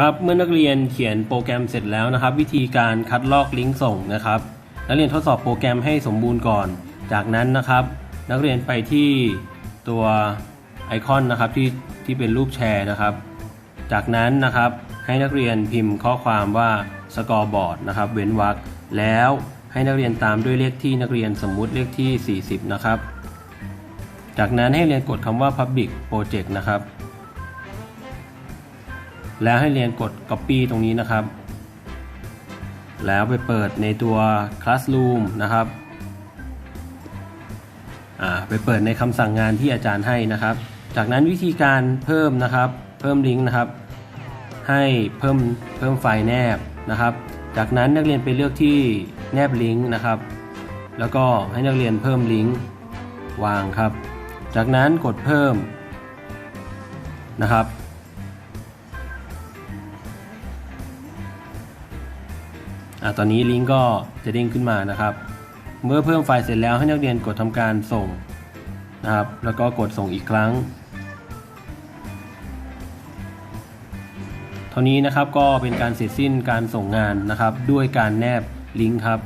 ครับเมื่อนักเรียนเขียนโปรแกรมเสร็จแล้วนะครับ วิธีการคัดลอกลิงก์ส่งนะครับ นักเรียนทดสอบโปรแกรมให้สมบูรณ์ก่อน จากนั้นนะครับ นักเรียนไปที่ตัวไอคอนนะครับที่ที่เป็นรูปแชร์นะครับ จากนั้นนะครับให้นักเรียนพิมพ์ข้อความว่าสกอร์บอร์ดนะครับเว้นวรรคแล้วให้นักเรียนตามด้วยเลขที่นักเรียนสมมุติเลขที่ 40 นะครับ จากนั้นให้เรียนกดคำว่า Public Project นะครับ แล้วให้เรียนกด Copy ตรงนี้นะครับ แล้วไปเปิดในตัว Classroom นะครับไปเปิดในคำสั่งงานที่อาจารย์ให้นะครับ จากนั้นวิธีการเพิ่มนะครับ เพิ่มลิงก์นะครับ ให้เพิ่มเพิ่มไฟล์แนบนะครับ จากนั้นนักเรียนไปเลือกที่แนบลิงก์นะครับ แล้วก็ให้นักเรียนเพิ่มลิงก์วางครับ จากนั้นกดเพิ่มนะครับ อะตอนนี้ลิงก์ก็จะเด้งขึ้นมานะครับ เมื่อเพิ่มไฟล์เสร็จแล้วให้นักเรียนกดทำการส่งนะครับ แล้วก็กดส่งอีกครั้ง เท่านี้นะครับก็เป็นการเสร็จสิ้นการส่งงานนะครับ ด้วยการแนบลิงก์ครับ